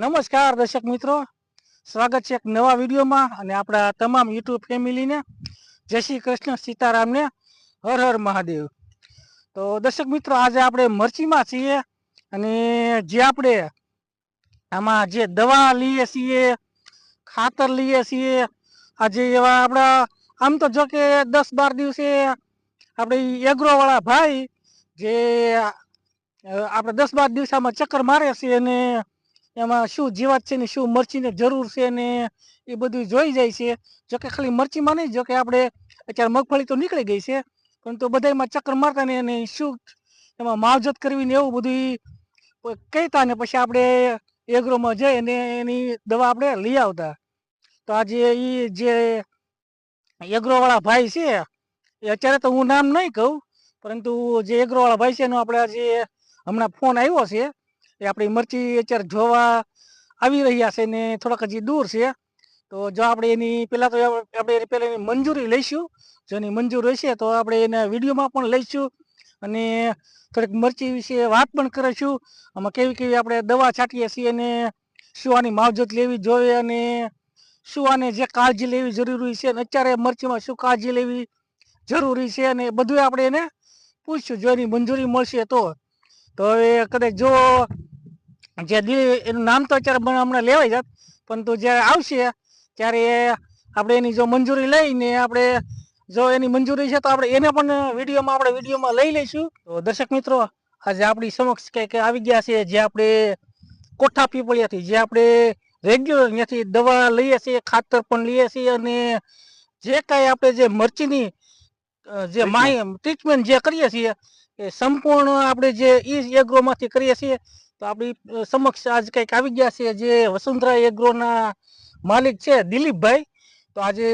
નમસ્કાર દર્શક મિત્રો. સ્વાગત છે એક નવા વિડીયોમાં અને આપણા તમામ યુટ્યુબ ફેમિલીને. જય શ્રી કૃષ્ણ સીતારામને. હર હર મહાદેવ. તો દર્શક મિત્રો, આજે આપણે મરચીમાં છીએ અને જે આપણે આમાં જે દવા લઈએ છીએ, ખાતર લઈએ છીએ આજે એવા આપણા, આમ તો જો કે દસ બાર દિવસે આપણે એગ્રો વાળા ભાઈ જે આપણે દસ બાર દિવસામાં ચક્કર મારે છે અને એમાં શું જીવાત છે ને શું મરચીને જરૂર છે ને એ બધું જોઈ જાય છે. જોકે ખાલી મરચીમાં નહીં, જોકે આપણે અત્યારે મગફળી તો નીકળી ગઈ છે પરંતુ બધામાં ચક્કર મારતા ને એને શું એમાં માવજત કરવી ને એવું બધું કહેતા ને પછી આપણે એગ્રોમાં જઈ અને એની દવા આપણે લઈ આવતા. તો આજે એ જે એગ્રોવાળા ભાઈ છે, એ અત્યારે તો હું નામ નહીં કહું, પરંતુ જે એગ્રોવાળા ભાઈ છે એનો આપણે આજે હમણાં ફોન આવ્યો છે. એ આપણી મરચી અત્યારે જોવા આવી રહ્યા છે ને થોડાક હજી દૂર છે. તો જો આપણે એની પહેલાં તો આપણે એની પહેલાં એની મંજૂરી લઈશું. જો એની મંજૂર હશે તો આપણે એના વિડીયોમાં પણ લઈશું અને થોડીક મરચી વિશે વાત પણ કરીશું. આમાં કેવી કેવી આપણે દવા છાંટીએ છીએ અને શું આની માવજત લેવી જોઈએ અને શું આને જે કાળજી લેવી જરૂરી છે અને અત્યારે મરચીમાં શું કાળજી લેવી જરૂરી છે અને બધું આપણે એને પૂછશું. જો એની મંજૂરી મળશે તો. તો હવે કદાચ જો જે એનું નામ તો અત્યારે હમણાં લેવાય જાત પરંતુ જ્યારે આવશે ત્યારે આપણે એની જો મંજૂરી લઈને આપણે જો એની મંજૂરી છે તો આપણે એને પણ વિડીયોમાં આપણે વિડીયોમાં લઈ લઈશું. તો દર્શક મિત્રો આજે આપણી સમક્ષ કંઈક આવી ગયા છે જે આપણે કોઠા પીપળિયાથી જે આપણે રેગ્યુલર ત્યાંથી દવા લઈએ છીએ ખાતર પણ લઈએ છીએ અને જે કાંઈ આપણે જે મરચીની જે માહિતી ટ્રીટમેન્ટ જે કરીએ છીએ એ સંપૂર્ણ આપણે જે ઈ એગ્રોમાંથી કરીએ છીએ તો આપણી સમક્ષ આજ કંઈક આવી ગયા છે જે વસુંધરા એગ્રોના માલિક છે દિલીપભાઈ. તો આજે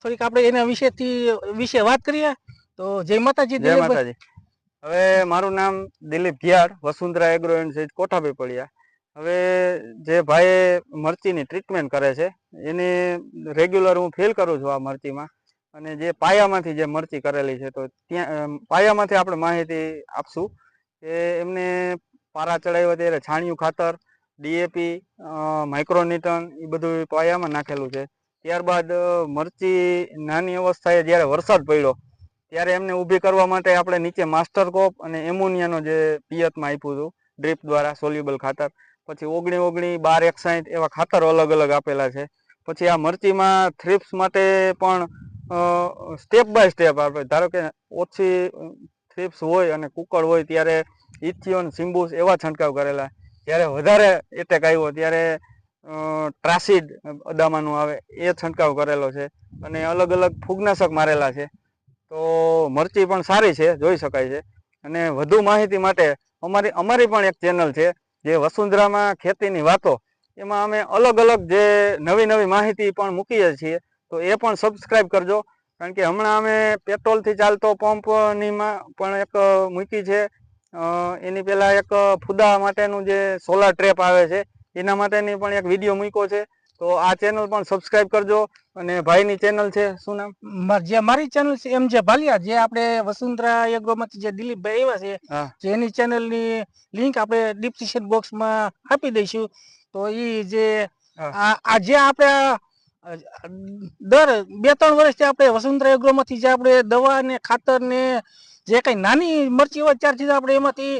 થોડીક આપણે એના વિશેથી વિશે વાત કરીએ. તો જય માતાજી જય માતાજી. હવે મારું નામ Dilip Ghiyar Vasundhara agro and seed કોઠાભાઈ પડ્યા હવે જે ભાઈએ મરચીની ટ્રીટમેન્ટ કરે છે એને રેગ્યુલર હું ફીલ કરું છું આ મરચીમાં. અને જે પાયામાંથી જે મરચી કરેલી છે તો ત્યાં પાયામાંથી આપણે માહિતી આપશું કે એમને પારા ચડાવ્યા ત્યારે છાણિયું ખાતર ડીએપી માઇક્રોનિટન એ બધું પાયામાં નાખેલું છે. ત્યારબાદ મરચી નાની અવસ્થાએ જ્યારે વરસાદ પડ્યો, ત્યારે એમને ઊભી કરવા માટે આપણે નીચે માસ્ટર કોપ અને એમોનિયાનો જે પિયતમાં આપ્યું હતું, ડ્રીપ દ્વારા સોલ્યુબલ ખાતર, પછી ઓગણી ઓગણી બાર એકસાઠ એવા ખાતર અલગ અલગ આપેલા છે. પછી આ મરચીમાં થ્રિપ્સ માટે પણ સ્ટેપ બાય સ્ટેપ આપણે ધારો કે ઓછી થ્રિપ્સ હોય અને કુકળ હોય ત્યારે ઇથિયોન સિમ્બુસ એવા છંટકાવ કરેલા. જ્યારે વધારે એટેક આવ્યો, ત્યારે ટ્રાસિડ અદામાનું આવે, એ છંટકાવ કરેલો છે. અને અલગ અલગ ફૂગનાશક મારેલા છે. તો મરચી પણ સારી છે, જોઈ શકાય છે. અને વધુ માહિતી માટે અમારી અમારી પણ એક ચેનલ છે, જે વસુંધરામાં ખેતીની વાતો. એમાં અમે અલગ અલગ જે નવી નવી માહિતી પણ મૂકીએ છીએ, તો એ પણ સબસ્ક્રાઈબ કરજો. કારણ કે હમણાં અમે પેટ્રોલથી ચાલતો પંપની પણ એક મૂકી છે એની પહેલાં એક ફુદા માટેનું જે સોલાર ટ્રેપ આવે છે એના માટેની પણ એક વીડિયો મૂક્યો છે. તો આ ચેનલ પણ સબસ્ક્રાઇબ કરજો અને ભાઈની ચેનલ છે શું નામ? જે મારી ચેનલ છે એમ જે ભાલિયા જે આપણે વસુંધરા એગ્રોમાંથી જે દિલીપભાઈ આવ્યા છે જેની જે એની ચેનલની લિંક આપણે ડિસ્ક્રિપ્શન બોક્સમાં આપી દઈશું. તો એ જે આ આ જે આપણે દર બે ત્રણ વર્ષથી આપણે વસુંધરા એગ્રોમાંથી જે આપણે દવા ને ખાતર ને જે કઈ નાની મરચી હોય ત્યારથી આપણે એમાંથી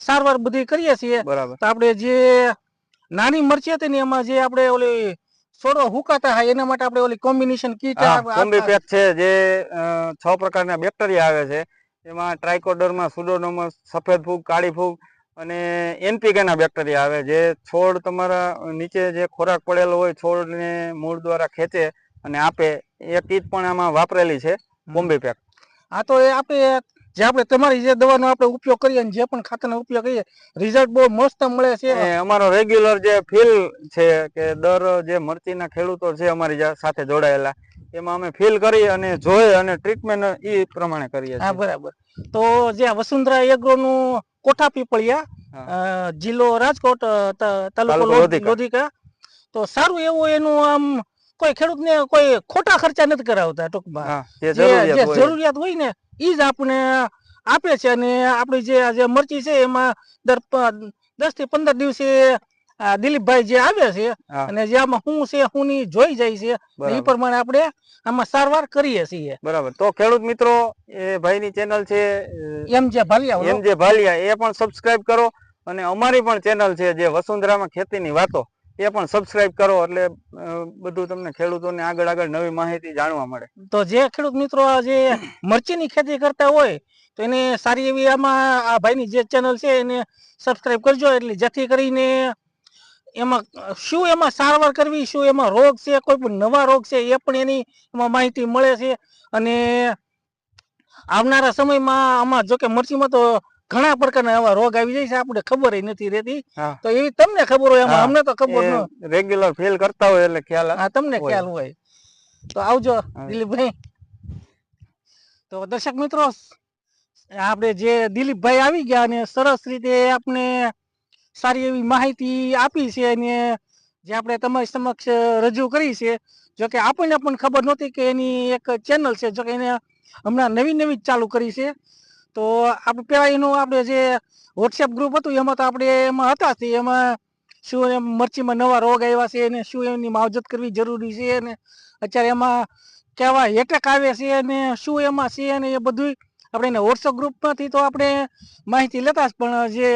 સારવાર બધી કરીએ છીએ. બરાબર. તો આપણે જે નાની મરચી હતી ને એમાં જે આપણે ઓલી છોડો હુકાતા હોય એના માટે આપણે ઓલી કોમ્બિનેશન કીટ હા છે જે છ પ્રકારના બેક્ટેરિયા આવે છે. એમાં ટ્રાઇકોડર્મા સુડોનોમસ સફેદ ફૂગ કાળી ફૂગ અને એનપીકે ના બેક્ટેરિયા આવે જે છોડ તમારા નીચે જે ખોરાક પડેલો હોય છોડને મૂળ દ્વારા ખેંચે અને આપે. એ કીટ પણ આમાં વાપરેલી છે બોમ્બે પેક હા તો એ આપણે જે આપણે તમારી જે દવાનો આપણે ઉપયોગ કરીએ અને જે પણ ખાતરનો ઉપયોગ કરીએ રિઝલ્ટ બહુ મસ્ત મળે છે. અમારો રેગ્યુલર જે ફીલ છે કે દર જે મરચીના ખેડૂતો છે અમારી સાથે જોડાયેલા એમાં અમે ફીલ કરી અને જોઈ અને ટ્રીટમેન્ટ એ પ્રમાણે કરીએ હા બરાબર. તો જે વસુંધરા એગ્રો નું કોઠા પીપળિયા જિલ્લો રાજકોટ તાલુકો લોધિકા. તો સારું એવું એનું આમ કોઈ ખેડૂતને કોઈ ખોટા ખર્ચા નથી કરાવતા ટૂંકમાં. જે જરૂરિયાત હોય ને એ જ આપે છે અને આપણી જે આ જે મરચી છે એમાં દર દસથી પંદર દિવસે દિલીપભાઈ જે આવે છે અને જે આમાં શું છે શું ની જોઈ જાય છે. એ પ્રમાણે આપણે આમાં સારવાર કરીએ છીએ. બરાબર. તો ખેડૂત મિત્રો એ ભાઈની ચેનલ છે એમ જે ભાલિયા એમ જે ભાલિયા એ પણ સબસ્ક્રાઇબ કરો અને અમારી પણ ચેનલ છે જે વસુંધરામાં ખેતીની વાતો. એ પણ સબસ્ક્રાઇબ કરો એટલે બધું તમને ખેડૂતોને આગળ આગળ નવી માહિતી જાણવા મળે. તો જે ખેડૂત મિત્રો જે મરચીની ખેતી કરતા હોય, તો એને સારી એવી આમાં આ ભાઈની જે ચેનલ છે એને સબસ્ક્રાઇબ કરજો, એટલે જેથી કરીને એમાં, શું એમાં સારવાર કરવી, શું એમાં રોગ છે, કોઈ પણ નવા રોગ છે, એ પણ એની એમાં માહિતી મળે છે. અને આવનારા સમયમાં આમાં જો કે મરચીમાં તો ઘણા પ્રકારના એવા રોગ આવી જાય છે આપણે ખબર નથી રહેતી. તો એવી તમને ખબર હોય એમાં અમને તો ખબર ન રેગ્યુલર ફેલ કરતા હોય એટલે ખ્યાલ હા તમને ખ્યાલ હોય. તો આવજો દિલીપભાઈ. તો દર્શક મિત્રો આપણે જે દિલીપભાઈ આવી ગયા અને સરસ રીતે આપણે સારી એવી માહિતી આપી છે અને જે આપણે તમારી સમક્ષ રજૂ કરી છે જો કે આપણને પણ ખબર નહોતી કે એની એક ચેનલ છે જો કે એને હમણાં નવી નવી ચાલુ કરી છે. તો આપણે પેલા એનું આપણે જે વોટ્સએપ ગ્રુપ હતું, એમાં તો આપણે એમાં હતા એમાં શું એમ મરચીમાં નવા રોગ આવ્યા છે અને શું એની માવજત કરવી જરૂરી છે અને અત્યારે એમાં કેવા એટેક આવે છે અને શું એમાં છે અને એ બધું આપણે એને વોટ્સઅપ ગ્રુપમાંથી તો આપણે માહિતી લેતા જ. પણ જે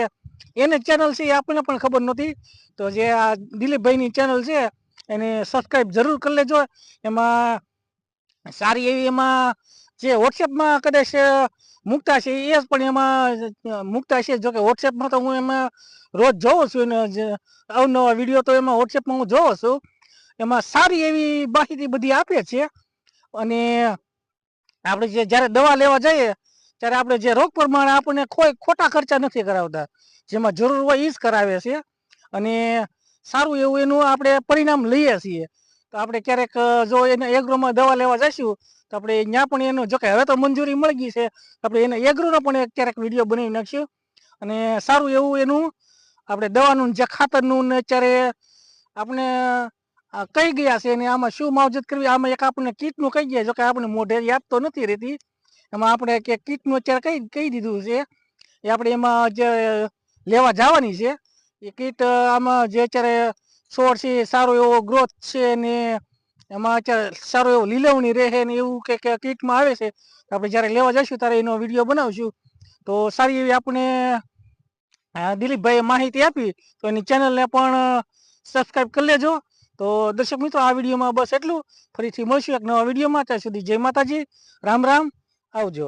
એને ચેનલ છે એ આપણને પણ ખબર નહોતી. તો જે આ દિલીપભાઈની ચેનલ છે, એને સબસ્ક્રાઈબ જરૂર કરી લેજો. એમાં સારી એવી એમાં જે વોટ્સએપમાં કદાચ મૂકતા છે એ જ, પણ એમાં, મૂકતા છે જોકે વોટ્સએપમાં તો હું એમાં રોજ જોઉં છું જે અવનવા વીડિયો તો એમાં વોટ્સએપમાં હું જોઉં છું. એમાં સારી એવી માહિતી બધી આપે છે. અને આપણે જે જ્યારે દવા લેવા જઈએ, ત્યારે આપણે જે રોગ પ્રમાણે આપણને કોઈ ખોટા ખર્ચા નથી કરાવતા. જેમાં જરૂર હોય એ જ કરાવે છે. અને સારું એવું એનું આપણે પરિણામ લઈએ છીએ. તો આપણે ક્યારેક, જો એને એગ્રોમાં દવા લેવા જઈશું તો આપણે ત્યાં પણ એનું, જો કે હવે તો મંજૂરી મળી ગઈ છે આપણે એને એગ્રોનો પણ એક ક્યારેક વીડિયો બનાવી નાખશું. અને સારું એવું એનું, આપણે દવાનું જે ખાતરનું ને અત્યારે આપણે કહી ગયા છે અને આમાં શું માવજત કરવી, આમાં એક આપણને કીટનું કહી ગયા જોકે આપણે મોઢે યાદ તો નથી રહેતી. એમાં આપણે કે કીટનું અત્યારે કહી કહી દીધું છે? એ આપણે એમાં જે લેવા જવાની છે. એ કીટ, આમાં જે અત્યારે છોડ છે સારો એવો ગ્રોથ છે ને એમાં અત્યારે સારો એવો લીલવણી રહે ને એવું કે કીટમાં આવે છે. આપણે જ્યારે લેવા જઈશું ત્યારે એનો વીડિયો બનાવશું. તો સારી એવી આપણે દિલીપભાઈએ માહિતી આપી. તો એની ચેનલને પણ સબસ્ક્રાઈબ કરી લેજો. તો દર્શક મિત્રો, આ વિડીયોમાં બસ એટલું. ફરીથી મળશું એક નવા વિડીયોમાં. ત્યાં સુધી જય માતાજી. રામ રામ. આવજો.